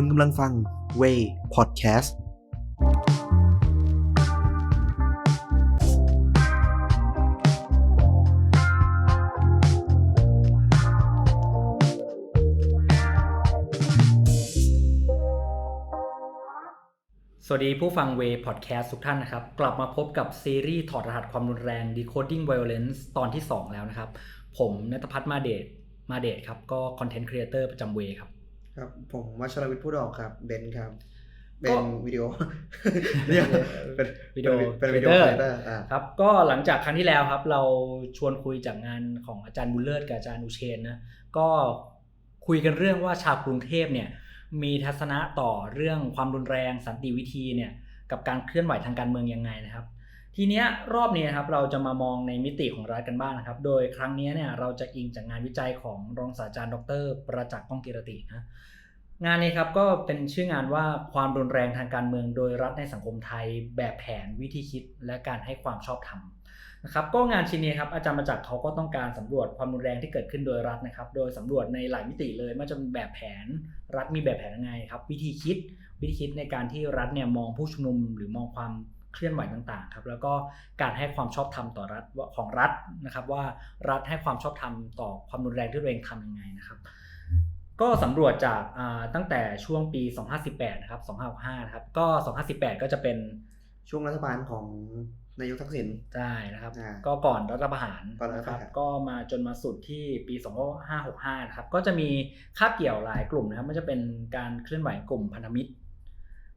คุณกำลังฟัง Way Podcast สวัสดีผู้ฟังเวพอดแคสต์ทุกท่านนะครับ กลับมาพบกับซีรีส์ถอดรหัสความรุนแรง Decoding Violence ตอนที่ 2 แล้วนะครับ ผมนัทพัฒน์มาเดชมาเดชครับ ก็คอนเทนต์ครีเอเตอร์ประจำเวครับ ครับ ผมวัชรวิทย์ผู้ดอกครับเบนซ์ครับก็เป็นวิดีโอเรียกเป็นวิดีโอเป็นวิดีโอ creator ครีเอเตอร์อ่าครับ ก็หลังจากครั้งที่แล้วครับ เราชวนคุยจากงานของอาจารย์บุญเลิศกับอาจารย์อุเชนนะก็คุยกันเรื่องว่าชาวกรุงเทพเนี่ยมีทัศนะต่อเรื่องความรุนแรงสันติวิธีเนี่ยกับการเคลื่อนไหวทางการเมืองยังไงนะครับ ทีเนี้ยรอบนี้นะครับเราจะมามองในมิติของรัฐกันบ้างนะครับ โดยครั้งนี้เนี่ยเราจะอิงจากงานวิจัยของรองศาสตราจารย์ ดร ประจักษ์ก้องกิรตินะงานนี้ครับก็เป็นชื่องานว่าความรุนแรงทางการเมืองโดยรัฐในสังคมไทย แบบแผนวิธีคิด และการให้ความชอบธรรมนะครับก็งานชิ้นนี้ครับอาจารย์ประจักษ์เขาก็ต้องการสำรวจความรุนแรงที่เกิดขึ้นโดยรัฐนะครับ โดยสำรวจในหลายมิติเลยไม่ว่าจะเป็นแบบแผนรัฐมีแบบแผนยังไงครับ วิธีคิดวิธีคิดในการที่รัฐเนี่ยมองผู้ชุมนุมหรือมองความ เคลื่อนไหวต่างๆครับแล้วก็การให้ความชอบธรรมต่อรัฐว่าของรัฐนะครับ ว่ารัฐให้ความชอบธรรมต่อความรุนแรงที่ตัวเองทำยังไงนะครับ ก็สำรวจจากอ่าตั้งแต่ช่วงปี2518 นะครับ 2565นะครับ ก็2518 ก็จะเป็นช่วงรัฐบาลของนายกทักษิณใช่นะครับอ่าก็ก่อนรัฐประหารก่อนรัฐนะคประรับหารก็มาจนมาสุดที่ปี 2565 นะครับ ก็จะมีคาบเกี่ยวหลายกลุ่มนะครับไม่ว่าจะเป็นการเคลื่อนไหวกลุ่มพันธมิตร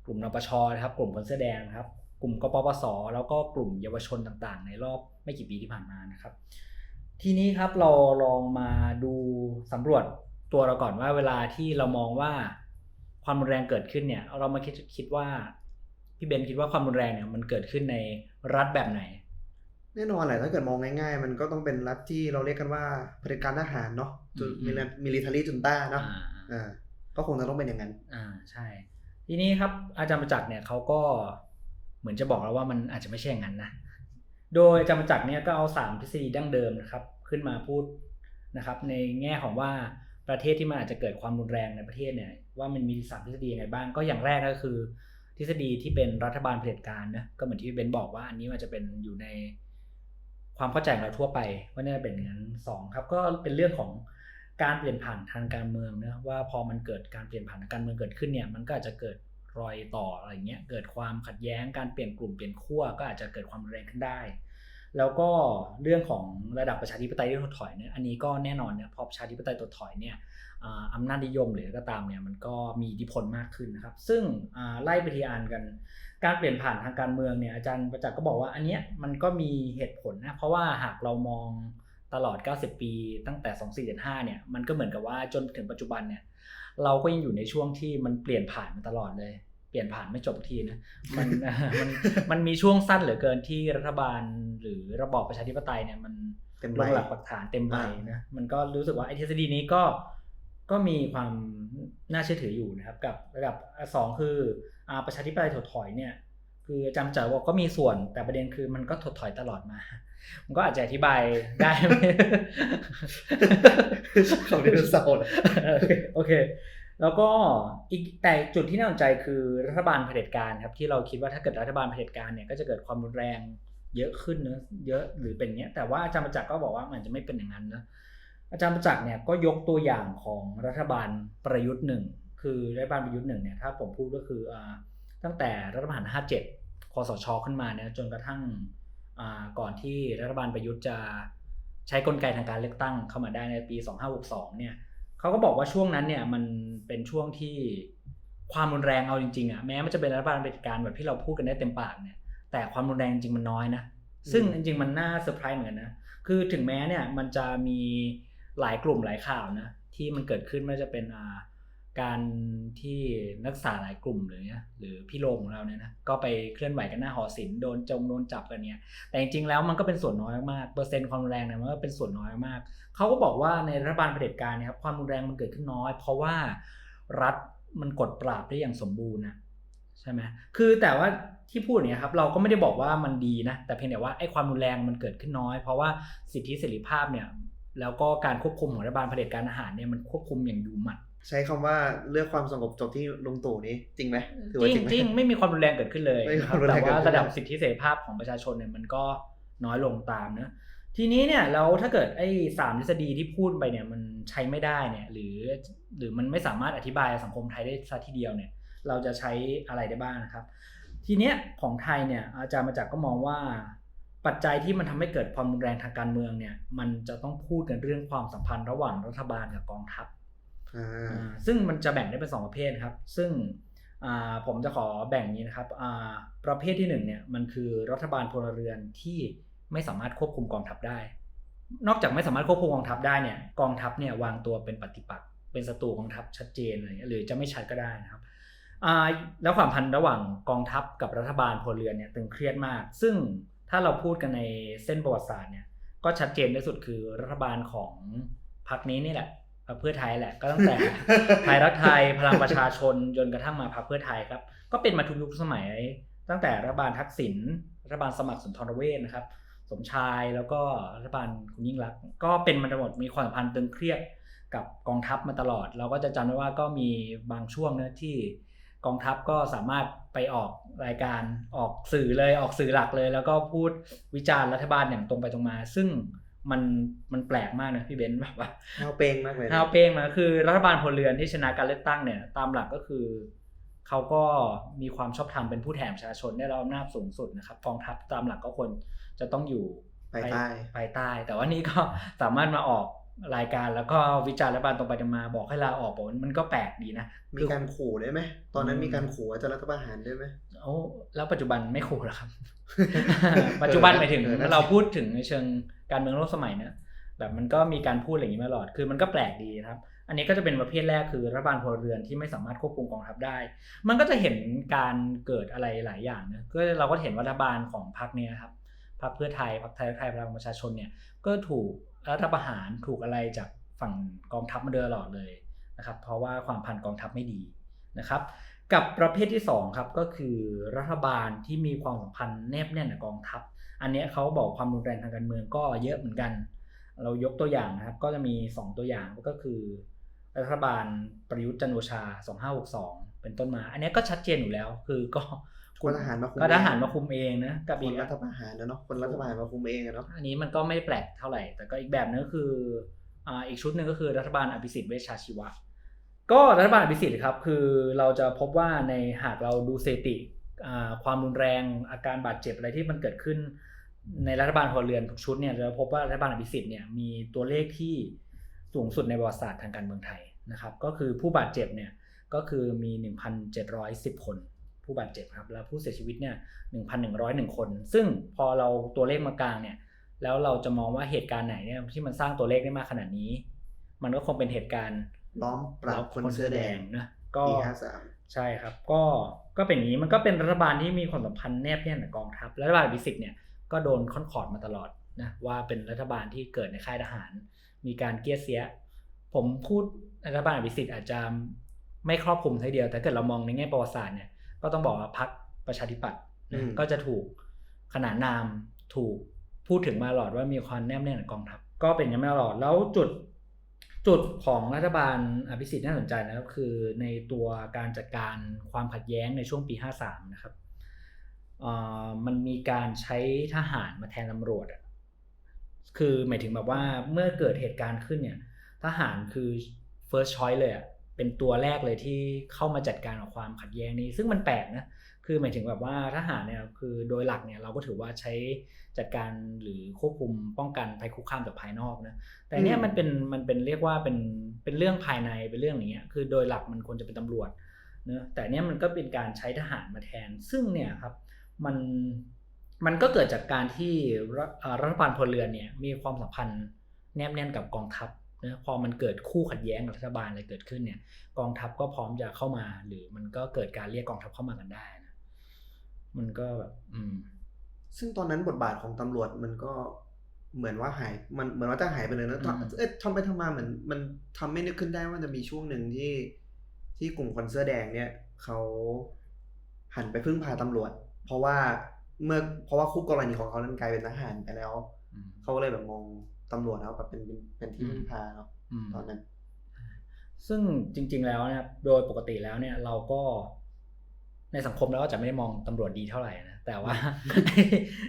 กลุ่มนปชนะครับ กลุ่มคนเสื้อแดงนะครับ กลุ่มกปปส แล้วก็กลุ่มเยาวชนต่างๆ ในรอบไม่กี่ปีที่ผ่านมานะครับ ทีนี้ครับเราลองมาดูสำรวจตัวเราก่อนว่าเวลาที่เรามองว่าความรุนแรงเกิดขึ้นเนี่ย เรามาคิดคิดว่าพี่เบนคิดว่าความรุนแรงเนี่ยมันเกิดขึ้นในรัฐแบบไหน แน่นอนแหละถ้าเกิดมองง่าย ๆ มันก็ต้องเป็นรัฐที่เราเรียกกันว่าเผด็จการทหารเนาะจุอืมมิลิทารีจุนต้าเนาะอ่าอ่าก็คงจะต้องเป็นอย่างนั้น อ่าใช่ ทีนี้ครับอาจารย์ประจักษ์เนี่ยเขาก็ เหมือนจะบอกแล้วว่ามันอาจจะไม่ใช่อย่างนั้นนะโดยจารย์ประจักเนี่ยก็เอาสามทฤษฎีดั้งเดิมนะครับขึ้นมาพูดนะครับ ในแง่ของว่าประเทศที่มันอาจจะเกิดความรุนแรงในประเทศเนี่ยว่ามันมีสามทฤษฎียังไงบ้าง ก็อย่างแรกก็คือ ทฤษฎีที่เป็นรัฐบาลเผด็จการนะก็เหมือนที่พี่เบนบอกว่าอันนี้มันจะเป็นอยู่ในความเข้าใจของเราทั่วไปว่าน่าจะเป็นอย่างนั้นสองครับก็เป็นเรื่องของการเปลี่ยนผ่านทางการเมืองนะว่าพอมันเกิดการเปลี่ยนผ่านทางการเมืองเกิดขึ้นเนี่ยมันก็อาจจะเกิด รอยต่ออะไรเงี้ยเกิดความขัดแย้งการเปลี่ยนกลุ่มเปลี่ยนขั้วก็อาจจะเกิดความแรงขึ้นได้ แล้วก็เรื่องของระดับประชาธิปไตยที่ถดถอยเนี่ยอันนี้ก็แน่นอนเนี่ยพอประชาธิปไตยถดถอยเนี่ยอ่าอำนาจนิยมหรือก็ตามเนี่ยมันก็มีอิทธิพลมากขึ้นนะครับ ซึ่งไล่ไปทีอ่านกัน การเปลี่ยนผ่านทางการเมืองเนี่ยอาจารย์ประจักษ์ก็บอกว่าอันเนี้ยมันก็มีเหตุผลนะเพราะว่าหากเรามองตลอด 90 ปีตั้งแต่ 2475 เนี่ย มันก็เหมือนกับว่าจนถึงปัจจุบันเนี่ย เราก็ยังอยู่ในช่วงที่มันเปลี่ยนผ่านมาตลอดเลย เปลี่ยนผ่านไม่จบทีนะมันมันมันมีช่วงสั้นเหลือเกินที่รัฐบาลหรือระบอบประชาธิปไตยเนี่ยมันเต็มลใบงหลักปักฐานเต็มใบอ่านะมันก็รู้สึกว่าไอ้ทฤษฎีนี้ก็ก็มีความน่าเชื่อถืออยู่นะครับ กับระดับสองคืออ่าประชาธิปไตยถดถอยเนี่ย คืออาจำเจ๋อบอกก็มีส่วนแต่ประเด็นคือมันก็ถดถอยตลอดมา มันก็อาจจะอธิบายได้ไหมของไดโนเสาร์เลยโอเคโอเค แล้วก็อีกแต่จุดที่น่าสนใจคือรัฐบาลเผด็จการครับที่เราคิดว่าถ้าเกิดรัฐบาลเผด็จการเนี่ยก็จะเกิดความรุนแรงเยอะขึ้นเนอะเยอะหรือเป็นเงี้ยแต่ว่าอาจารย์ประจักษ์ก็บอกว่ามันจะไม่เป็นอย่างนั้นนะอาจารย์ประจักษ์เนี่ยก็ยกตัวอย่างของรัฐบาลประยุทธ์หนึ่งคือรัฐบาลประยุทธ์หนึ่งเนี่ยถ้าผมพูดก็คืออตั้งแต่รัฐประหาร 57 คสช ขึ้นมาเนี่ยจนกระทั่งก่อนที่รัฐบาลประยุทธ์จะใช้กลไกทางการเลือกตั้งเข้ามาได้ในปี 2562 เนี่ย เขาก็บอกว่าช่วงนั้นเนี่ยมันเป็นช่วงที่ความรุนแรงเอาจริงๆอะแม้มันจะเป็นรัฐบาลเผด็จการแบบที่เราพูดกันได้เต็มปากเนี่ย แต่ความรุนแรงจริงมันน้อยนะซึ่งจริงๆมันน่าเซอร์ไพรส์เหมือนกันนะคือถึงแม้เนี่ยมันจะมีหลายกลุ่มหลายข่าวนะที่มันเกิดขึ้นไม่ว่าจะเป็นอ่า การที่นักศึกษาหลายกลุ่มหรือเนี่ยหรือพี่โรมของเราเนี่ยนะก็ไปเคลื่อนไหวกันหน้าหอศิลป์โดนจงโดนจับกันเนี่ยแต่จริงๆแล้วมันก็เป็นส่วนน้อยมากเปอร์เซ็นต์ความรุนแรงเนี่ยมันก็เป็นส่วนน้อยมากเขาก็บอกว่าในรัฐบาลเผด็จการเนี่ยครับความรุนแรงมันเกิดขึ้นน้อย เพราะว่ารัฐมันกดปราบได้อย่างสมบูรณ์นะใช่ไหมคือแต่ว่าที่พูดเนี่ยครับเราก็ไม่ได้บอกว่ามันดีนะแต่เพียงแต่ว่าไอ้ความรุนแรงมันเกิดขึ้นน้อย เพราะว่าสิทธิเสรีภาพเนี่ยแล้วก็การควบคุมของรัฐบาลเผด็จการอาหารเนี่ยมันควบคุมอย่างอยู่หมัด ใช้คำว่าเลือกความสงบจบที่ลุงตู่นี้จริงไหมถือว่าจจริริงงไหมจริงไม่มีความรุนแรงเกิดขึ้นเลยไม่มีนะคควารัมบรุนแรงแต่ว่าเกิดขึ้นระดับสิทธิเสรีภาพของประชาชนเนี่ยมันก็น้อยลงตามเนะทีนี้เนี่ยแล้วถ้าเกิดไอ้สามทฤษฎีที่พูดไปเนี่ยมันใช้ไม่ได้เนี่ยหรือหรือมันไม่สามารถอธิบายสังคมไทยได้ซะทีเดียวเนี่ยเราจะใช้อะไรได้บ้างนะครับ ทีเนี้ยของไทยเนี่ยอาจารย์มาจากก็มองว่าปัจจัยที่มันทำให้เกิดความรุนแรงทางการเมืองเนี่ยมันจะต้องพูดกันเรื่องความสัมพันธ์ระหว่างรัฐบาลกับกองทัพอ่าอ่า ซึ่งมันจะแบ่งได้เป็นสองประเภทครับ ซึ่งผมจะขอแบ่งนี้นะครับประเภทที่หนึ่งเนี่ยมันคือรัฐบาลพลเรือนที่ไม่สามารถควบคุมกองทัพได้ นอกจากไม่สามารถควบคุมกองทัพได้เนี่ยกองทัพเนี่ยวางตัวเป็นปฏิปักษ์เป็นศัตรูกองทัพชัดเจนเงี้ยหรือจะไม่ชัดก็ได้นะครับแล้วความพันระหว่างกองทัพกับรัฐบาลพลเรือนเนี่ยตึงเครียดมาก ซึ่งถ้าเราพูดกันในเส้นประวัติศาสตร์เนี่ยก็ชัดเจนที่สุดคือรัฐบาลของพรรคนี้นี่แหละ พรรคเพื่อไทยแหละก็ตั้งแต่ไทยรักไทยพลังประชาชนจนกระทั่งมาพรรคเพื่อไทยครับ ก็เป็นมาทุกยุคสมัย ตั้งแต่รัฐบาลทักษิณรัฐบาลสมัครสุนทรเวชนะครับ สมชายแล้วก็รัฐบาลคุณยิ่งรักษณ์ก็เป็นมาตลอดมีความสัมพันธ์ตึงเครียดกับกองทัพมาตลอด เราก็จะจำได้ว่าก็มีบางช่วงนะที่กองทัพก็สามารถไปออกรายการออกสื่อเลยออกสื่อหลักเลย แล้วก็พูดวิจารณ์รัฐบาลอย่างตรงไปตรงมา ซึ่ง มันมันแปลกมากนะพี่เบนซ์แบบว่าเท้าเป้งมากเลยนะฮาวเป้งมาคือรัฐบาลพลเรือนที่ชนะการเลือกตั้งเนี่ยตามหลักก็คือเขาก็มีความชอบธรรมเป็นผู้แทนประชาชนได้รับอำนาจสูงสุดนะครับกองทัพตามหลักก็ควรจะต้องอยู่ภายใต้ภายใต้ แต่ว่านี่ก็สามารถมาออกรายการแล้วก็วิจารณ์รัฐบาลตรงไปตรงมาบอกให้ลาออกบอกว่ามันก็แปลกดีนะ มีการขู่ได้ไหม ตอนนั้นอืมมีการขู่ว่าจะรัฐประหารได้ไหมโอ้แล้วปัจจุบันไม่ขู่แล้วครับ ปัจจุบันหมายถึงเออนั่นสิเราพูดถึงในเชิง การเมืองโลกสมัยเนี่ยแบบมันก็มีการพูดอะไรอย่างนี้มาตลอด คือมันก็แปลกดีนะครับ อันนี้ก็จะเป็นประเภทแรกคือรัฐบาลพลเรือนที่ไม่สามารถควบคุมกองทัพได้ มันก็จะเห็นการเกิดอะไรหลายอย่างนะก็เราก็เห็นรัฐบาลของพรรคเนี่ยครับ พรรคเพื่อไทย พรรคไทยรักไทยพลังประชาชนเนี่ย ก็ถูกรัฐประหาร ถูกอะไรจากฝั่งกองทัพมาโดยตลอดเลยนะครับ เพราะว่าความพันกองทัพไม่ดีนะครับ กับประเภทที่สองครับ ก็คือรัฐบาลที่มีความสัมพันธ์แนบแน่นกับกองทัพ อันเนี้ยเขาบอกความรุนแรงทางการเมืองก็เยอะเหมือนกัน เรายกตัวอย่างนะครับ ก็จะมี 2 ตัวอย่างก็คือรัฐบาลประยุทธ์จันทร์โอชา 2562 เป็นต้นมา อันเนี้ยก็ชัดเจนอยู่แล้ว คือก็คนทหารมาคุมก็ทหารมาคุมเองนะกับคอีนกรัฐประหารนะเนาะคนรัฐประหารมาคุมเองอะเนาะอันนี้มันก็ไม่แปลกเท่าไหร่ แต่ก็อีกแบบนึงก็คืออ่าอีกชุดหนึ่งก็คือรัฐบาลอภิสิทธิ์เวชชาชีวะ ก็รัฐบาลอภิสิทธิ์ครับ คือเราจะพบว่าในหากเราดูสถิติอ่าความรุนแรงอาการบาดเจ็บอะไรที่มันเกิดขึ้น ในรัฐบาลพลเรือนทุกชุดเนี่ยเราพบว่ารัฐบาลอภิสิทธิ์เนี่ยมีตัวเลขที่สูงสุดในประวัติศาสตร์ทางการเมืองไทยนะครับ ก็คือผู้บาดเจ็บเนี่ยก็คือมี 1,710 คน ผู้บาดเจ็บครับแล้วผู้เสียชีวิตเนี่ย1,101 คน ซึ่งพอเราตัวเลขมากลางเนี่ยแล้วเราจะมองว่าเหตุการณ์ไหนเนี่ยที่มันสร้างตัวเลขได้มากขนาดนี้ มันก็คงเป็นเหตุการณ์ล้อมปราบคนเสื้อแดงนะก็ปีห้าสามใช่ครับ ก็ก็เป็นอย่างนี้มันก็เป็นรัฐบาลที่มีความสัมพันธ์แนบแน่นกับกองทัพรัฐบาลอภิสิทธิ์เนี่ย ก็โดนค่อนขอดมาตลอดนะว่าเป็นรัฐบาลที่เกิดในค่ายทหาร มีการเกลียดเสีย ผมพูดรัฐบาลอภิสิทธิ์อาจจะไม่ครอบคลุมทีเดียว แต่เกิดเรามองในแง่ประวัติศาสตร์เนี่ยก็ต้องบอกว่าพรรคประชาธิปัตย์นะก็จะถูกขนานนามถูกพูดถึงมาตลอดว่ามีความแนบแน่นกับกองทัพก็เป็นอยังไม่ตลอดแล้วจุดจุดของรัฐบาลอภิสิทธิ์น่าสนใจนะครับคือในตัวการจัดการความขัดแย้งในช่วงปี 53 นะครับเอ่อ มันมีการใช้ทหารมาแทนตำรวจอะคือหมายถึงแบบว่าเมื่อเกิดเหตุการณ์ขึ้นเนี่ย ทหารคือ first choice เลยอะเป็นตัวแรกเลยที่เข้ามาจัดการกับความขัดแย้งนี้ ซึ่งมันแปลกนะคือหมายถึงแบบว่าทหารเนี่ยคือโดยหลักเนี่ยเราก็ถือว่าใช้จัดการหรือควบคุมป้องกันภัยคุกคามจากภายนอกนะแต่เนี้ยมันเป็นมันเป็นเรียกว่าเป็นเป็นเรื่องภายในเป็นเรื่องอย่างเงี้ยคือโดยหลักมันควรจะเป็นตำรวจเนอะแต่เนี้ยมันก็เป็นการใช้ทหารมาแทนซึ่งเนี่ยครับ มันมันก็เกิดจากการที่รัฐอ่ารัฐบาลพลเรือนเนี่ยมีความสัมพันธ์แนบแน่นกับกองทัพนะพอมันเกิดคู่ขัดแย้งกับรัฐบาลอะไรเกิดขึ้นเนี่ย กองทัพก็พร้อมจะเข้ามา หรือมันก็เกิดการเรียกกองทัพเข้ามากันได้นะมันก็แบบอืม ซึ่งตอนนั้นบทบาทของตำรวจมันก็เหมือนว่าหายมันเหมือนว่าจะหายไปเลยนะอืมเอ๊ะทำไปทำมาเหมือนมันทำไม่นึกขึ้นได้ว่าจะมีช่วงหนึ่งที่ที่กลุ่มคนเสื้อแดงเนี่ยเขาหันไปพึ่งพาตำรวจ เพราะว่าเมื่อเพราะว่าคู่กรณีของเขานั้นกลายเป็นทหารไปแล้วอืมเขาก็เลยแบบมองตำรวจแล้วแบบเป็นเป็นเป็นที่พึ่งพาเนาะอืมตอนนั้น ซึ่งจริง ๆ แล้วนะครับโดยปกติแล้วเนี่ยเราก็ในสังคมเราก็จะไม่ได้มองตำรวจดีเท่าไหร่นะแต่ว่า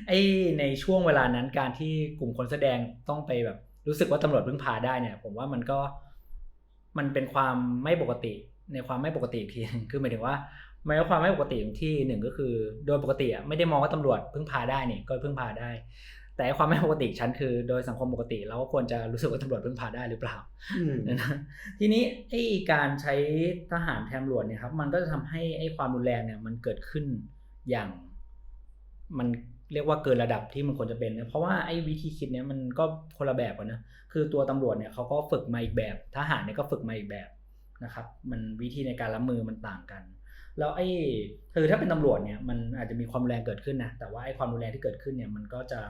ไอ้ในช่วงเวลานั้นการที่กลุ่มคนแสอแดงต้องไปแบบ รู้สึกว่าตำรวจพึ่งพาได้เนี่ย ผมว่ามันก็มันเป็นความไม่ปกติ ในความไม่ปกติอีกทีหนึ่งคือหมายถึงว่า มันก็ความไม่ปกติที่หนึ่งก็คือ โดยปกติอะไม่ได้มองว่าตำรวจพึ่งพาได้นี่ก็พึ่งพาได้ แต่ความไม่ปกติชั้นคือ โดยสังคมปกติเราก็ควรจะรู้สึกว่าตำรวจพึ่งพาได้หรือเปล่าอืมนะทีนี้ไอ้การใช้ทหารแทนตำรวจเนี่ยครับ มันก็จะทำให้ไอ้ความรุนแรงเนี่ยมันเกิดขึ้นอย่างมันเรียกว่าเกินระดับที่มันควรจะเป็นนะเพราะว่าไอ้วิธีคิดเนี่ยมันก็คนละแบบกันนะคือตัวตำรวจเนี่ยเขาก็ฝึกมาอีกแบบ ทหารเนี่ยก็ฝึกมาอีกแบบนะครับ มันวิธีในการรับมือมันต่างกัน แล้วไอ้คือถ้าเป็นตำรวจเนี่ยมันอาจจะมีความรุนแรงเกิดขึ้นนะแต่ว่าไอ้ความรุนแรงที่เกิดขึ้นเนี่ยมันก็จะ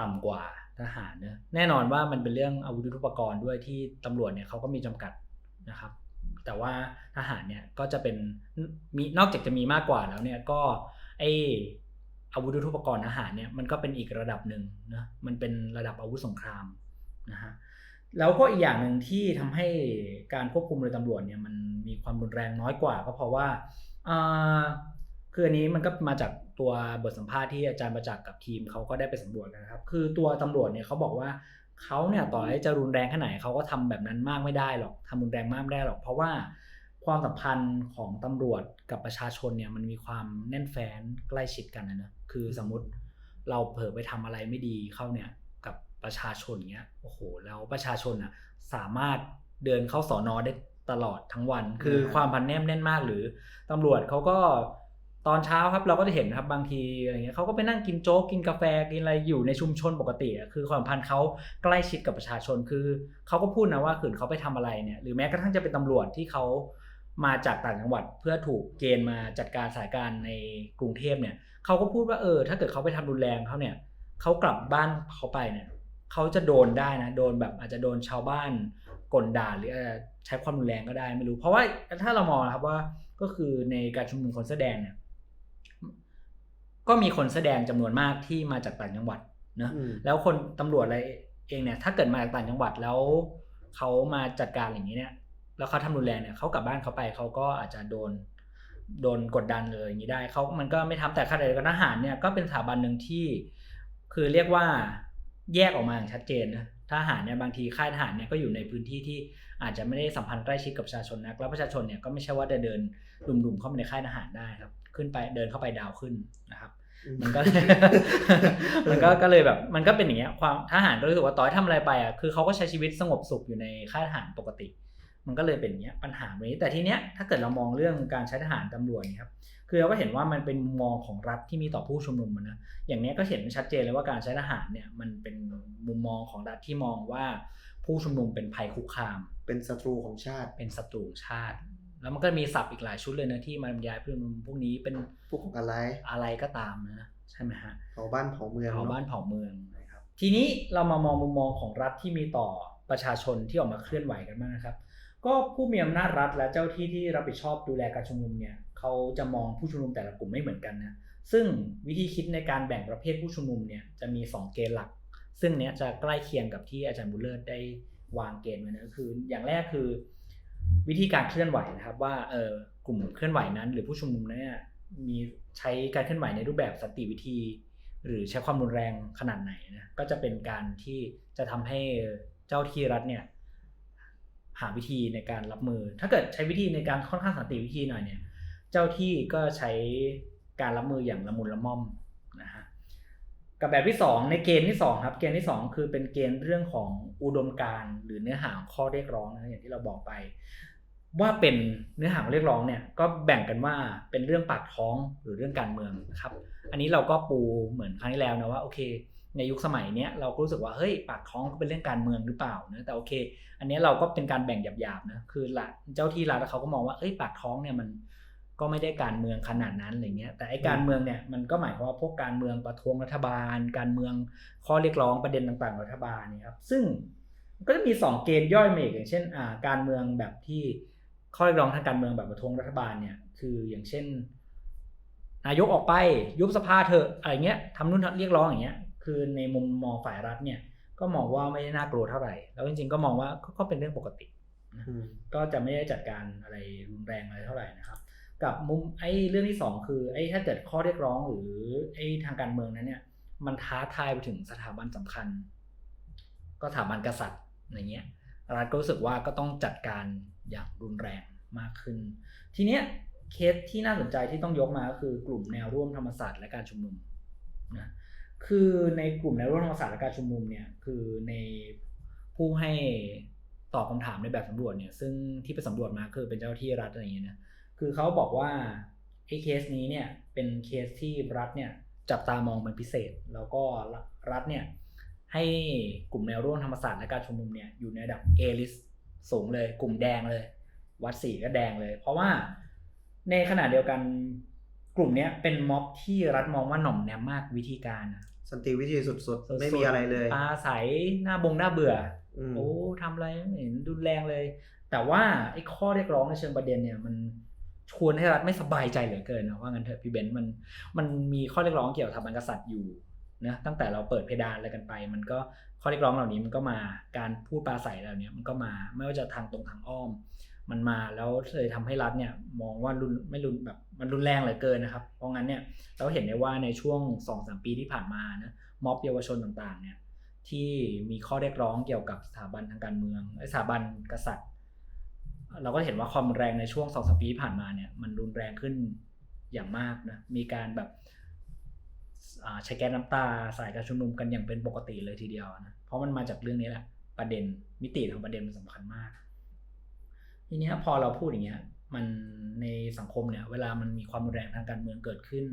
ต่ำกว่าทหารเนอะแน่นอนว่ามันเป็นเรื่องอาวุธยุทโธปกรณ์ด้วยที่ตำรวจเนี่ยเขาก็มีจำกัดนะครับ แต่ว่าทหารเนี่ยก็จะเป็นมีนอกจากจะมีมากกว่าแล้วเนี่ยก็ไออาวุธยุทโธปกรณ์ทหารเนี่ยมันก็เป็นอีกระดับหนึ่งนะมันเป็นระดับอาวุธสงครามนะฮะ แล้วก็อีกอย่างหนึ่งที่ทำให้การควบคุมโดยตำรวจเนี่ยมันมีความรุนแรงน้อยกว่า ก็เพราะว่าคืออันนี้มันก็มาจากตัวบทสัมภาษณ์ที่อาจารย์ประจักษ์กับทีมเขาก็ได้ไปสำรวจกันะครับ คือตัวตำรวจเนี่ยเขาบอกว่าเขาเนี่ยต่อให้จะรุนแรงแค่ไหนเขาก็ทำแบบนั้นมากไม่ได้หรอกทำรุนแรงมากไม่ได้หรอก เพราะว่าความสัมพันธ์ของตำรวจกับประชาชนเนี่ยมันมีความแน่นแฟ้นใกล้ชิดกันนะคือสมมติเราเผลอไปทำอะไรไม่ดีเข้าเนี่ย ประชาชนเงี้ยโอ้โหแล้วประชาชนอะสามารถเดินเข้าสอนอได้ตลอดทั้งวัน คือความพันแนบแน่นมากหรือตำรวจเขาก็ตอนเช้าครับเราก็จะเห็นครับบางทีอะไรเงี้ยเขาก็ไปนั่งกินโจ๊กกินกาแฟกินอะไรอยู่ในชุมชนปกติอะคือความพันเขาใกล้ชิดกับประชาชนคือเขาก็พูดนะว่าขืนเขาไปทำอะไรเนี่ยหรือแม้กระทั่งจะเป็นตำรวจที่เขามาจากต่างจังหวัดเพื่อถูกเกณฑ์มาจัดการสานการในกรุงเทพเนี่ยเขาก็พูดว่าเออถ้าเกิดเขาไปทำรุนแรงเขาเนี่ยเขากลับบ้านเขาไปเนี่ย เขาจะโดนได้นะ โดนแบบอาจจะโดนชาวบ้านกลด่าหรืออาจจะใช้ความรุนแรงก็ได้ไม่รู้ เพราะว่าถ้าเรามองนะครับว่าก็คือในการชุมนุมคนแสอแดงเนี่ยก็มีคนแสดงจำนวนมากที่มาจากต่างจังหวัดเนอะอืมแล้วคนตำรวจอะไรเองเนี่ย ถ้าเกิดมาจากต่างจังหวัดแล้วเขามาจัดการอย่างนี้เนี่ย แล้วเขาทำรุนแรงเนี่ยเขากลับบ้านเขาไปเขาก็อาจจะโดนโดนกดดันเลยอย่างนี้ได้เขามันก็ไม่ทำแต่ขณะเดียวกันทหารเนี่ยก็เป็นสถาบันหนึ่งที่ คือเรียกว่า แยกออกมาอย่างชัดเจนนะทหารเนี่ยบางทีค่ายทหารเนี่ยก็อยู่ในพื้นที่ที่อาจจะไม่ได้สัมพันธ์ใกล้ชิดกับประชาชนนักแล้วประชาชนเนี่ยก็ไม่ใช่ว่าจะเดินดุ่มๆเข้าไปในค่ายทหารได้ครับ ขึ้นไปเดินเข้าไปดาวขึ้นนะครับ มันก็มันก็ก็เลยแบบ มันก็เป็นอย่างเงี้ยความทหารก็รู้สึกว่าต่อให้ทำอะไรไปอะคือเขาก็ใช้ชีวิตสงบสุขอยู่ในค่ายทหารปกติ มันก็เลยเป็นอย่างเงี้ยปัญหาแบบนี้แต่ทีเนี้ยถ้าเกิดเรามองเรื่องการใช้ทหารตำรวจเนี่ยครับ คือเราก็เห็นว่ามันเป็นมุมมองของรัฐที่มีต่อผู้ชุมนุมอะนะอย่างเนี้ยก็เห็นชัดเจนเลยว่าการใช้ทหารเนี่ยมันเป็นมุมมองของรัฐที่มองว่าผู้ชุมนุมเป็นภัยคุกคาม เป็นศัตรูของชาติ เป็นศัตรูชาติ แล้วมันก็มีศัพท์อีกหลายชุดเลยนะที่มาบรรยายผู้ชุมนุมพวกนี้เป็นพวกของอะไรอะไรก็ตามนะใช่ไหมฮะเผาบ้านเผาเมืองเผาเนอะบ้านเผาเมืองนะครับทีนี้เรามามองมุมมองของรัฐที่มีต่อประชาชนที่ออกมาเคลื่อนไหวกันบ้างนะครับก็ผู้มีอำนาจรัฐและเจ้าที่ที่รับผิดชอบดูแลการชุมนุมเนี่ย เขาจะมองผู้ชุมนุมแต่ละกลุ่มไม่เหมือนกันนะซึ่งวิธีคิดในการแบ่งประเภทผู้ชุมนุมเนี่ยจะมี 2 เกณฑ์หลัก ซึ่งเนี้ยจะใกล้เคียงกับที่อาจารย์บุลเลอร์ได้วางเกณฑ์ไว้นะคือ อย่างแรกคือ วิธีการเคลื่อนไหวนะครับว่าเออกลุ่มเคลื่อนไหวนั้น หรือผู้ชุมนุมนั้นเนี่ยมีใช้การเคลื่อนไหวในรูปแบบสติวิธี หรือใช้ความรุนแรงขนาดไหนนะก็จะเป็นการที่จะทำให้เจ้าที่รัฐเนี่ยหาวิธีในการรับมือ ถ้าเกิดใช้วิธีในการค่อนข้างสันติวิธีหน่อยเนี่ย เจ้าที่ก็ใช้การรับมืออย่างละมุนละม่อมนะฮะกับแบบที่ 2 ในเกณฑ์ที่2ครับเกณฑ์ที่ 2 คือเป็นเกณฑ์เรื่องของอุดมการณ์หรือเนื้อหาของข้อเรียกร้องนะอย่างที่เราบอกไป ว่าเป็นเนื้อหาของเรียกร้องเนี่ยก็แบ่งกันว่าเป็นเรื่องปากท้องหรือเรื่องการเมืองครับอันนี้เราก็ปูเหมือนครั้งที่แล้วนะว่าโอเค ในยุคสมัยเนี้ยเราก็รู้สึกว่าเฮ้ยปากท้องก็เป็นเรื่องการเมืองหรือเปล่านะแต่โอเค อันนี้เราก็เป็นการแบ่งหยาบๆนะคือละเจ้าที่รัฐเขาก็มองว่าเอ้ยปากท้องเนี่ยมัน ก็ไม่ได้การเมืองขนาดนั้นอะไรเงี้ยแต่ไอ้การเมืองเนี่ยมันก็หมายความว่าพวกการเมืองประท้วงรัฐบาล การเมืองข้อเรียกร้องประเด็นต่างๆของรัฐบาลเนี่ยครับซึ่งก็จะมีสองเกณฑ์ย่อยมาอีกอย่างเช่นอ่าการเมืองแบบที่ข้อเรียกร้องทางการเมืองแบบประท้วงรัฐบาลเนี่ยคืออย่างเช่น นายกออกไปยุบสภาเถอะอะไรเงี้ยทำนู่นเรียกร้องอย่างเงี้ยคือในมุมมองฝ่ายรัฐเนี่ยก็มองว่าไม่ได้น่ากลัวเท่าไหร่ แล้วจริงๆก็มองว่าก็ก็เป็นเรื่องปกตินะอืมก็จะไม่ได้จัดการอะไรรุนแรงอะไรเท่าไหร่นะครับ กับมุมไอ้เรื่องที่สองคือไอ้ถ้าเกิดข้อเรียกร้องหรือไอ้ทางการเมืองนั้นเนี่ย มันท้าทายไปถึงสถาบันสำคัญ ก็สถาบันกษัตริย์อย่างเงี้ยรัฐก็รู้สึกว่าก็ต้องจัดการอย่างรุนแรงมากขึ้น ทีเนี้ยเคสที่น่าสนใจที่ต้องยกมาก็คือกลุ่มแนวร่วมธรรมศาสตร์และการชุมนุมนะคือในกลุ่มแนวร่วมธรรมศาสตร์และการชุมนุมเนี่ยคือในผู้ให้ตอบคำถามในแบบสำรวจเนี่ยซึ่งที่ไปสำรวจมาคือเป็นเจ้าหน้าที่รัฐอะไรอย่างเงี้ยนะ คือเขาบอกว่าไอ้เคสนี้เนี่ยเป็นเคสที่รัฐเนี่ยจับตามองเป็นพิเศษ แล้วก็รัฐเนี่ยให้กลุ่มแนวร่วมธรรมศาสตร์และการชุมนุมเนี่ยอยู่ในระดับ A list สูงเลย กลุ่มแดงเลย วัดสีก็แดงเลย เพราะว่าในขณะเดียวกันกลุ่มเนี้ยเป็นม็อบที่รัฐมองว่าหน่อมแนมมากวิธีการอะสันติวิธีสุดสุดๆๆไม่มีอะไรเลยปลาใสหน้าบงหน้าเบื่ออืมโอ้ทำอะไรไม่เห็นรุนแรงเลย แต่ว่าไอ้ข้อเรียกร้องในเชิงประเด็นเนี่ยมัน ชวนให้รัฐไม่สบายใจเหลือเกินนะว่างั้นเถอะพี่เบนซ์มันมันมีข้อเรียกร้องเกี่ยวกับสถาบันกษัตริย์อยู่นะตั้งแต่เราเปิดเพดานอะไรกันไป มันก็ข้อเรียกร้องเหล่านี้มันก็มาการพูดปราศัยเหล่านี้มันก็มาไม่ว่าจะทางตรงทางอ้อม มันมาแล้วเลยทำให้รัฐเนี่ยมองว่ารุนไม่รุนแบบมันรุนแรงเหลือเกินนะครับ เพราะงั้นเนี่ยเราเห็นได้ว่าในช่วงสองสามปีที่ผ่านมานะม็อบเยาวชนต่างๆเนี่ยที่มีข้อเรียกร้องเกี่ยวกับสถาบันทางการเมืองสถาบันกษัตริย์ เราก็เห็นว่าความแรงในช่วงสองสปีผ่านมาเนี่ย มันรุนแรงขึ้นอย่างมากนะ มีการแบบใช้แก๊สน้ำตาสายการชุมนุมกันอย่างเป็นปกติเลยทีเดียวนะ เพราะมันมาจากเรื่องนี้แหละ ประเด็นมิติของประเด็นมันสำคัญมาก ทีนี้พอเราพูดอย่างเงี้ย มันในสังคมเนี่ย เวลามันมีความรุนแรงทางการเมืองเกิดขึ้น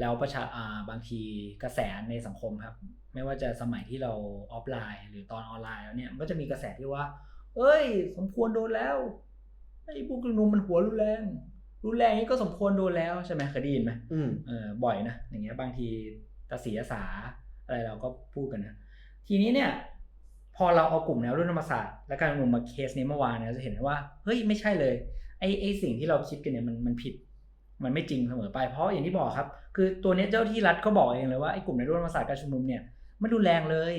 แล้วประชาอ่าบางทีกระแสในสังคมครับ ไม่ว่าจะสมัยที่เราออฟไลน์ หรือตอนออนไลน์แล้วเนี่ย มันก็จะมีกระแสที่ว่า เอ้ย สมควรโดนแล้วไอ้พวกชุมนุมมันหัวรุนแรง รุนแรงนี้ก็สมควรโดนแล้วใช่ไหมเคยได้ยินไหมอืมเออบ่อยนะอย่างเงี้ยบางทีตาสีอาสาอะไรเราก็พูดกันนะทีนี้เนี่ย พอเราเอากลุ่มแนวร่วมธรรมศาสตร์และการชุมนุมมาเคสนี้เมื่อวานเนี่ยจะเห็นได้ว่าเฮ้ยไม่ใช่เลยไอ้ไอ้สิ่งที่เราคิดกันเนี่ยมันมันผิดมันไม่จริงเสมอไปเพราะอย่างที่บอกครับ คือตัวเนี้ยเจ้าที่รัฐก็บอกเองเลยว่าไอ้กลุ่มแนวร่วมธรรมศาสตร์การชุมนุมเนี่ยไม่รุนแรงเลย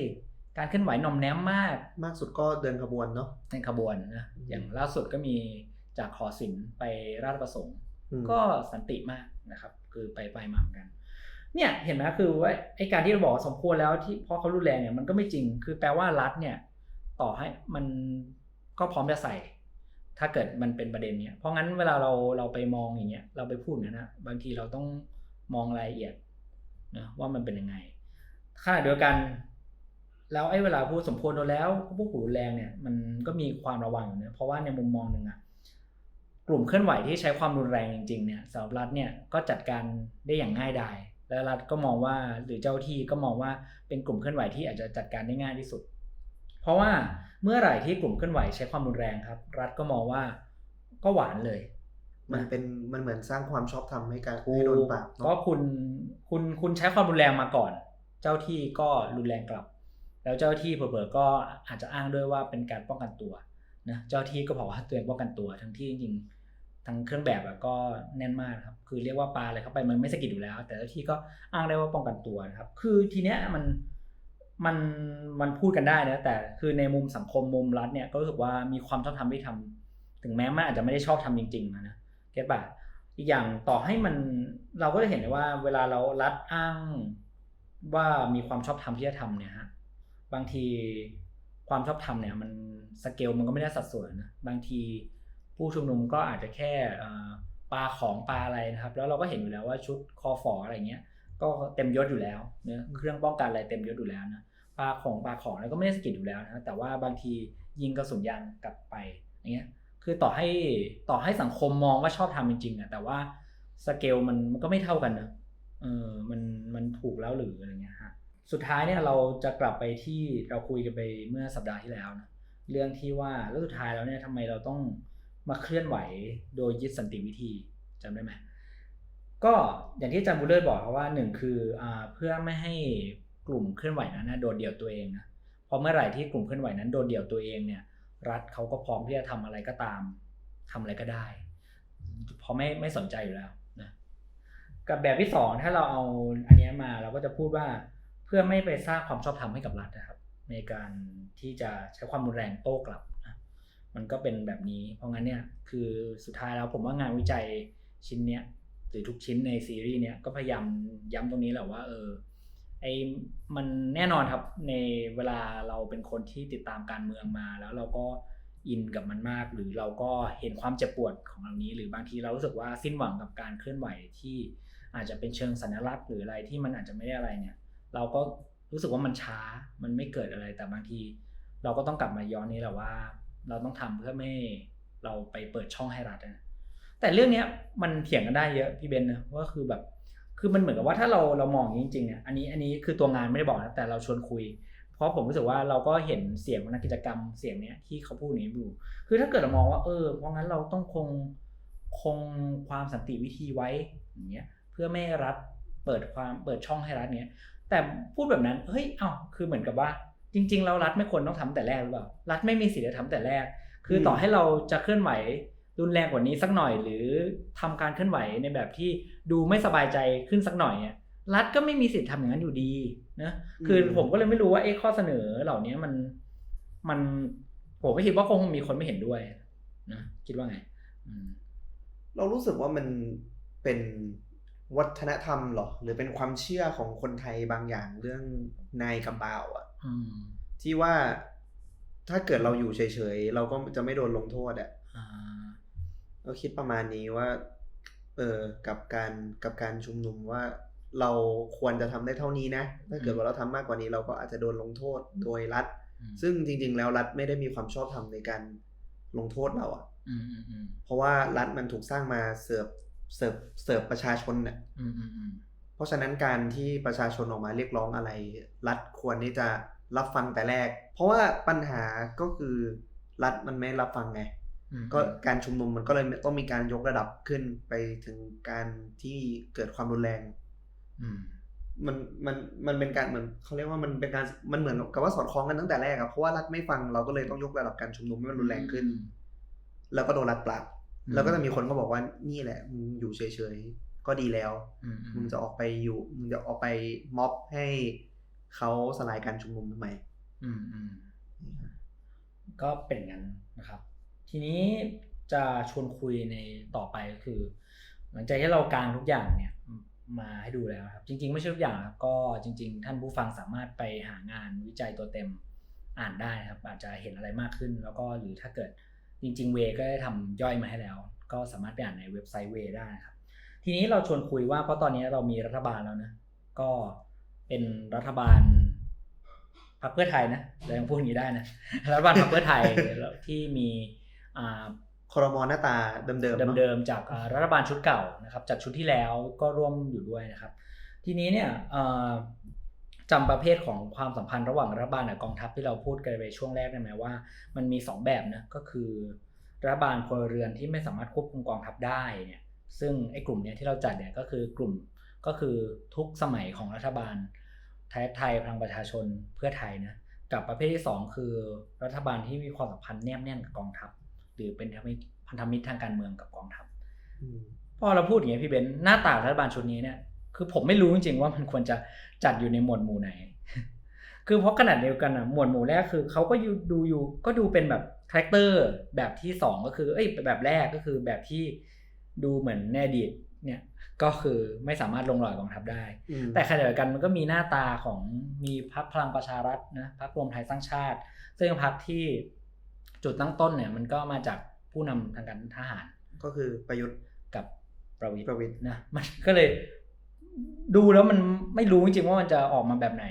การเคลื่อนไหวหน่อมแนมมาก มากสุดก็เดินขบวนเนาะในขบวนนะอืมอย่างล่าสุดก็มีจากหอศิลป์ไปราชประสงค์อืมก็สันติมากนะครับ คือไปไปมาเหมือนกัน เนี่ยเห็นไหมคือว่าไอการที่เราบอกว่าสมควรแล้วที่เพราะเขารุนแรงเนี่ยมันก็ไม่จริงคือแปลว่ารัฐเนี่ย ต่อให้มันก็พร้อมจะใส่ ถ้าเกิดมันเป็นประเด็นเนี่ยเพราะงั้นเวลาเราเราไปมองอย่างเงี้ยเราไปพูดอย่างนั้นนะบางทีเราต้องมองรายละเอียดนะว่ามันเป็นยังไงขณะเดียวกัน แล้วไอ้เวลาพูดสมควรโดนแล้วพวกผู้รุนแรงเนี่ยมันก็มีความระวังอยู่นะเพราะว่าในมุมมองหนึ่งอะกลุ่มเคลื่อนไหวที่ใช้ความรุนแรงจริงๆเนี่ยสำหรับรัฐเนี่ยก็จัดการได้อย่างง่ายดายแล้วรัฐก็มองว่าหรือเจ้าที่ก็มองว่าเป็นกลุ่มเคลื่อนไหวที่อาจจะจัดการได้ง่ายที่สุด เพราะว่าเมื่อไหร่ที่กลุ่มเคลื่อนไหวใช้ความรุนแรงครับ รัฐก็มองว่าก็หวานเลย มันเป็นมันเหมือนสร้างความชอบธรรมให้การให้โดนปราบก็เนาะคุณคุณคุณใช้ความรุนแรงมาก่อน เจ้าที่ก็รุนแรงกลับ แล้วเจ้าที่เผลอๆก็อาจจะอ้างด้วยว่าเป็นการป้องกันตัวนะเจ้าที่ก็บอกว่าตัวเองป้องกันตัว ทั้งที่จริงๆทั้งเครื่องแบบอะก็แน่นมากครับ คือเรียกว่าปลาอะไรเข้าไปมันไม่สะกิดอยู่แล้ว แต่เจ้าที่ก็อ้างได้ว่าป้องกันตัวนะครับ คือทีเนี้ยมันมันมันพูดกันได้นะแต่คือในมุมสังคมมุมรัฐเนี่ยก็รู้สึกว่ามีความชอบธรรมที่ทำถึงแม้มันอาจจะไม่ได้ชอบทำจริงๆนะนะเก็ตป่ะอีกอย่างต่อให้มันเราก็จะเห็นได้ว่าเวลาเรารัดอ้างว่ามีความชอบธรรมที่จะทำเนี่ยฮะ บางทีความชอบธรรมเนี่ยมันสเกลมันก็ไม่ได้สัดส่วนนะบางทีผู้ชุมนุมก็อาจจะแค่เอ่อปาของปลาอะไรนะครับ แล้วเราก็เห็นอยู่แล้วว่าชุดคอฟออะไรเงี้ยก็เต็มยศอยู่แล้วเนะเครื่องป้องกันอะไรเต็มยศอยู่แล้วนะปลาของปลาของแล้วก็ไม่ได้สะกิดอยู่แล้วนะแต่ว่าบางทียิงกระสุนยางกลับไปอย่างเงี้ยคือต่อให้ต่อให้สังคมมองว่าชอบทำจริงๆอะแต่ว่าสเกลมันมันก็ไม่เท่ากันนะเออมันมันถูกแล้วหรืออะไรเงี้ยฮะ สุดท้ายเนี่ยเราจะกลับไปที่เราคุยกันไปเมื่อสัปดาห์ที่แล้วนะเรื่องที่ว่าแล้วสุดท้ายแล้วเนี่ยทำไมเราต้องมาเคลื่อนไหวโดยยึดสันติวิธีจำได้ไหมก็อย่างที่อาจารย์บูเลอร์บอกครับว่าหนึ่งคืออเพื่อไม่ให้กลุ่มเคลื่อนไหวนั้นนะโดดเดี่ยวตัวเองนะพราะเมื่อไหร่ที่กลุ่มเคลื่อนไหวนั้นโดดเดี่ยวตัวเองเนี่ย รัฐเขาก็พร้อมที่จะทำอะไรก็ตามทำอะไรก็ได้เพราะไม่ไม่สนใจอยู่แล้วนะกับแบบที่สองถ้าเราเอาอันนี้มาเราก็จะพูดว่า เพื่อไม่ไปสร้างความชอบธรรมให้กับรัฐนะครับ ในการที่จะใช้ความรุนแรงโต้กลับนะมันก็เป็นแบบนี้ เพราะงั้นเนี่ยคือสุดท้ายแล้วผมว่างานวิจัยชิ้นเนี้ยหรือทุกชิ้นในซีรีส์เนี้ยก็พยายามย้ำตรงนี้แหละว่าเออไอมันแน่นอนครับในเวลาเราเป็นคนที่ติดตามการเมืองมา แล้วเราก็อินกับมันมาก หรือเราก็เห็นความเจ็บปวดของเหล่านี้ หรือบางทีเรารู้สึกว่าสิ้นหวังกับการเคลื่อนไหวที่อาจจะเป็นเชิงสัญลักษณ์ หรืออะไรที่มันอาจจะไม่ได้อะไรเนี่ย เราก็รู้สึกว่ามันช้ามันไม่เกิดอะไรแต่บางที เราก็ต้องกลับมาย้อนนี้แหละว่า เราต้องทำเพื่อไม่เราไปเปิดช่องให้รัฐนะแต่เรื่องเนี้ยมันเถียงกันได้เยอะพี่เบนนะว่าคือแบบคือมันเหมือนกับว่าถ้าเราเรามองอย่างนี้จริงๆเนี่ยอันนี้อันนี้คือตัวงานไม่ได้บอกนะแต่เราชวนคุย เพราะผมรู้สึกว่าเราก็เห็นเสียงนักกิจกรรมเสียงเนี้ยที่เขาพูดอย่างนี้อยู่คือถ้าเกิดเรามองว่าเออเพราะงั้นเราต้องคงคงความสันติวิธีไว้อย่างเงี้ยเพื่อไม่ให้รัฐเปิดความเปิดช่องให้รัฐเนี้ย แต่พูดแบบนั้นเฮ้ยเอ้าคือเหมือนกับว่า จริง ๆ เรารัฐไม่ควรต้องทำแต่แรกหรือเปล่ารัฐไม่มีสิทธิ์จะทำแต่แรก คือต่อให้เราจะเคลื่อนไหวรุนแรงกว่านี้สักหน่อย หรือทำการเคลื่อนไหวในแบบที่ดูไม่สบายใจขึ้นสักหน่อยเนี่ยรัฐก็ไม่มีสิทธิ์ทำอย่างนั้นอยู่ดีนะคือผมก็เลยไม่รู้ว่าเอ๊ะข้อเสนอเหล่านี้มันมันผมไม่คิดว่าคงมีคนไม่เห็นด้วยนะคิดว่าไงอืมเรารู้สึกว่ามันเป็น วัฒนธรรมเหรอ หรือเป็นความเชื่อของคนไทยบางอย่างเรื่องนายกับบ่าวอะอืมที่ว่าถ้าเกิดเราอยู่เฉยๆ เราก็จะไม่โดนลงโทษอะอ่าเราคิดประมาณนี้ว่า เออกับการกับการชุมนุมว่าเราควรจะทำได้เท่านี้นะ ถ้าเกิดว่าเราทำมากกว่านี้เราก็อาจจะโดนลงโทษโดยรัฐอืมซึ่งจริง ๆ แล้วรัฐไม่ได้มีความชอบธรรมในการลงโทษเราอะอืมอืมอืมเพราะว่ารัฐมันถูกสร้างมาเสิร์ฟ เสิร์ฟเสิร์ฟประชาชนน่ะอืมอืมอืมเพราะฉะนั้นการที่ประชาชนออกมาเรียกร้องอะไร รัฐควรที่จะรับฟังแต่แรก เพราะว่าปัญหาก็คือรัฐมันไม่รับฟังไงอืมก็การชุมนุมมันก็เลยต้องมีการยกระดับขึ้นไปถึงการที่เกิดความรุนแรงอืมมันมันมันเป็นการเหมือนเขาเรียกว่ามันเป็นการมันเหมือนกับว่าสอดคล้องกันตั้งแต่แรกอะเพราะว่ารัฐไม่ฟังเราก็เลยต้องยกระดับการชุมนุมให้มันรุนแรงขึ้น แล้วก็โดนรัฐปรับอืม แล้วก็จะมีคนก็บอกว่านี่แหละมึงอยู่เฉยๆก็ดีแล้วอืมอืมมึงจะออกไปอยู่มึงจะออกไปม็อบให้เขาสลายการชุมนุมทำไมอืมอืมก็เป็นงั้นนะครับ ทีนี้จะชวนคุยในต่อไปก็คือ หลังจากที่เรากางทุกอย่างเนี่ยมาให้ดูแล้วครับ จริง ๆ ไม่ใช่ทุกอย่างครับก็จริง ๆ ท่านผู้ฟังสามารถไปหางานวิจัยตัวเต็มอ่านได้นะครับ อาจจะเห็นอะไรมากขึ้น แล้วก็หรือถ้าเกิด จริง ๆ เวก็ได้ทำย่อยมาให้แล้ว ก็สามารถไปอ่านในเว็บไซต์เวได้นะครับ ทีนี้เราชวนคุยว่าเพราะตอนนี้เรามีรัฐบาลแล้วนะ ก็เป็นรัฐบาลพรรคเพื่อไทยนะเรายังพูดอย่างนี้ได้นะรัฐบาลพรรคเพื่อไทยแล้วที่มีอ่าคอรมอหน้าตาเดิมๆเนอะเดิมๆจากอ่ารัฐบาลชุดเก่านะครับ จากชุดที่แล้วก็ร่วมอยู่ด้วยนะครับ ทีนี้เนี่ยเอ่อ จำประเภทของความสัมพันธ์ระหว่างรัฐบาลกับกองทัพที่เราพูดกันไปช่วงแรกได้ไหมว่า มันมีสองแบบนะก็คือรัฐบาลพลเรือนที่ไม่สามารถควบคุมกองทัพได้เนี่ยซึ่งไอ้กลุ่มเนี้ยที่เราจัดเนี่ยก็คือกลุ่มก็คือทุกสมัยของรัฐบาลไทยไทยพลังประชาชนเพื่อไทยนะกับประเภทที่สองคือรัฐบาลที่มีความสัมพันธ์แนบแน่นกับกองทัพ หรือเป็นพันธมิตรทางการเมืองกับกองทัพอืมพอเราพูดอย่างนี้ยพี่เบนซ์หน้าตารัฐบาลชุดนี้เนี่ย คือผมไม่รู้จริงๆว่ามันควรจะจัดอยู่ในหมวดหมู่ไหน คือเพราะขนาดเดียวกันอะหมวดหมู่แรกคือเขาก็อยู่ดูอยู่ก็ดูเป็นแบบคาแรคเตอร์แบบที่สองก็คือ เอ้ยแบบแรกก็คือแบบที่ดูเหมือนในอดีตเนี่ยก็คือไม่สามารถลงรอยกองทัพได้อืมแต่ขณะเดียวกันมันก็มีหน้าตาของมีพรรคพลังประชารัฐนะพรรครวมไทยสร้างชาติ ซึ่งพรรคที่จุดตั้งต้นเนี่ย มันก็มาจากผู้นำทางการทหาร ก็คือประยุทธ์กับประวิตรประวิตรนะมันก็เลย ดูแล้วมันไม่รู้จริงๆว่ามันจะออกมาแบบไหน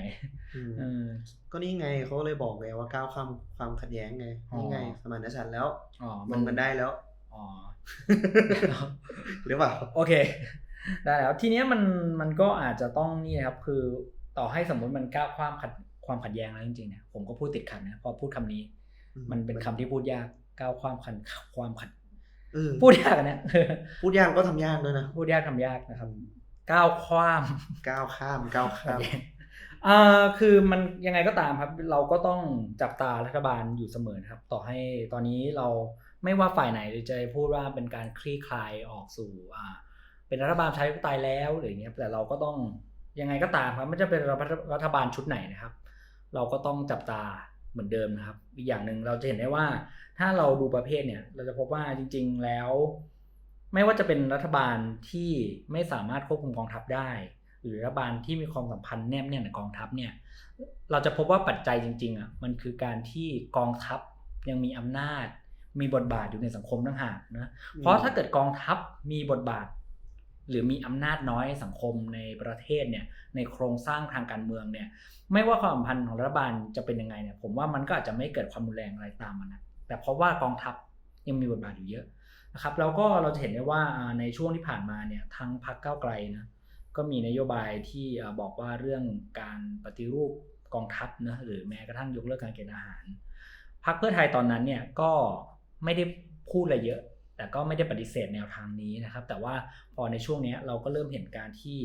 อืมเออก็นี่ไงเขาเลยบอกไงว่าก้าวข้ามความขัดแย้งไงอ๋อนี่ไงสมานฉันท์แล้วอ๋อลงกันได้แล้วอ๋อหรือเปล่าโอเค ได้แล้วทีเนี้ยมันมันก็อาจจะต้องนี่นะครับ คือต่อให้สมมติมันก้าวความขัดความขัดแย้งแล้วจริงๆเนี่ยผมก็พูดติดขัดนะพอพูดคำนี้อืมมันเป็นคำที่พูดยากก้าวความขัดความขัดเออพูดยากอะเนี่ยพูดยากก็ทำยากด้วยนะพูดยากทำยากนะครับ ก้าวความก้าวข้ามก้าวข้ามอ่าคือมันยังไงก็ตามครับ เราก็ต้องจับตารัฐบาลอยู่เสมอนะครับ ต่อให้ตอนนี้เราไม่ว่าฝ่ายไหนจะพูดว่าเป็นการคลี่คลายออกสู่อ่าเป็นรัฐบาลประชาธิปไตยแล้วหรืออย่างเงี้ยแต่เราก็ต้องยังไงก็ตามครับไม่ว่าจะเป็นรัฐบาลชุดไหนนะครับ เราก็ต้องจับตาเหมือนเดิมนะครับ อีกอย่างหนึ่งเราจะเห็นได้ว่าถ้าเราดูประเภทเนี่ย เราจะพบว่าจริง ๆแล้ว ไม่ว่าจะเป็นรัฐบาลที่ไม่สามารถควบคุมกองทัพได้ หรือรัฐบาลที่มีความสัมพันธ์แนบแน่นกับกองทัพเนี่ยเราจะพบว่าปัจจัยจริงๆอะมันคือการที่กองทัพยังมีอำนาจ มีบทบาทอยู่ในสังคมต่างหากนะเพราะถ้าเกิดกองทัพมีบทบาท หรือมีอำนาจน้อยในสังคมในประเทศเนี่ยในโครงสร้างทางการเมืองเนี่ยไม่ว่าความสัมพันธ์ของรัฐบาลจะเป็นยังไงเนี่ยผมว่ามันก็อาจจะไม่เกิดความรุนแรงอะไรตามมันนะแต่เพราะว่ากองทัพยังมีบทบาทอยู่เยอะ นะครับแล้วก็เราจะเห็นได้ว่าในช่วงที่ผ่านมาเนี่ยทางพรรคก้าวไกลนะก็มีนโยบายที่บอกว่าเรื่องการปฏิรูปกองทัพนะหรือแม้กระทั่งยกเลิกการเกณฑ์อาหารพรรคเพื่อไทยตอนนั้นเนี่ยก็ไม่ได้พูดอะไรเยอะ แต่ก็ไม่ได้ปฏิเสธแนวทางนี้นะครับ แต่ว่าพอในช่วงนี้เราก็เริ่มเห็นการที่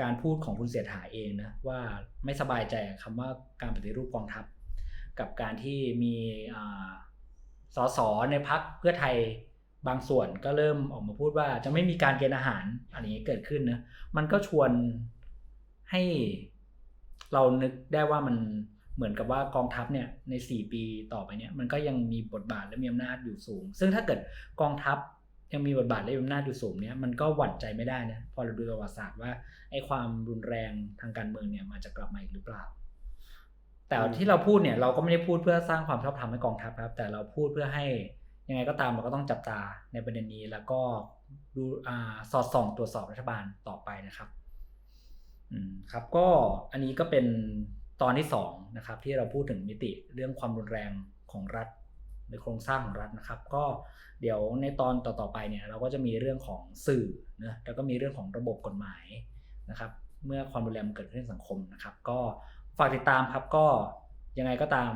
การพูดของคุณเสียถาเองนะว่าไม่สบายใจกับคำว่าการปฏิรูปกองทัพ กับการที่มี สสในพักเพื่อไทยบางส่วนก็เริ่มออกมาพูดว่าจะไม่มีการเกณฑ์อาหารอันนี้เกิดขึ้นนะมันก็ชวนให้เรานึกได้ว่ามันเหมือนกับว่ากองทัพเนี่ยใน 4 ปีต่อไปเนี่ยมันก็ยังมีบทบาทและมีอำนาจอยู่สูง ซึ่งถ้าเกิดกองทัพยังมีบทบาทและมีอำนาจอยู่สูงเนี่ยมันก็หวั่นใจไม่ได้นะพอเราดูประวัติศาสตร์ว่าไอ้ความรุนแรงทางการเมืองเนี่ยมันจะกลับมาอีกหรือเปล่า แต่ที่เราพูดเนี่ยเราก็ไม่ได้พูดเพื่อสร้างความชอบธรรมให้กองทัพครับ แต่เราพูดเพื่อให้ยังไงก็ตามเราก็ต้องจับตาในประเด็นนี้แล้วก็ดูอ่าสอดส่องตรวจสอบรัฐบาลต่อไปนะครับอืมครับก็อันนี้ก็เป็นตอนที่สองนะครับ ที่เราพูดถึงมิติเรื่องความรุนแรงของรัฐในโครงสร้างของรัฐนะครับ ก็เดี๋ยวในตอนต่อๆไปเนี่ย เราก็จะมีเรื่องของสื่อนะแล้วก็มีเรื่องของระบบกฎหมายนะครับ เมื่อความรุนแรงมันเกิดขึ้นในสังคมนะครับ ก็ ฝากติดตามครับก็ยังไงก็ตาม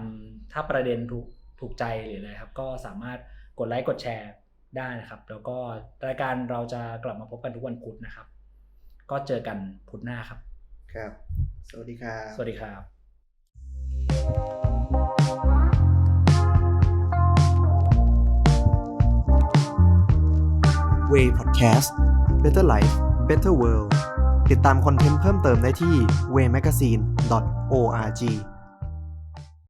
ถ้าประเด็นถูกถูกใจหรืออะไรครับ ก็สามารถกดไลค์กดแชร์ได้นะครับ แล้วก็รายการเราจะกลับมาพบกันทุกวันพุธนะครับ ก็เจอกันพุธหน้าครับ ครับ สวัสดีครับ สวัสดีครับ Way Podcast Better Life Better World ติดตามคอนเทนต์เพิ่มเติมได้ที่ waymagazine.org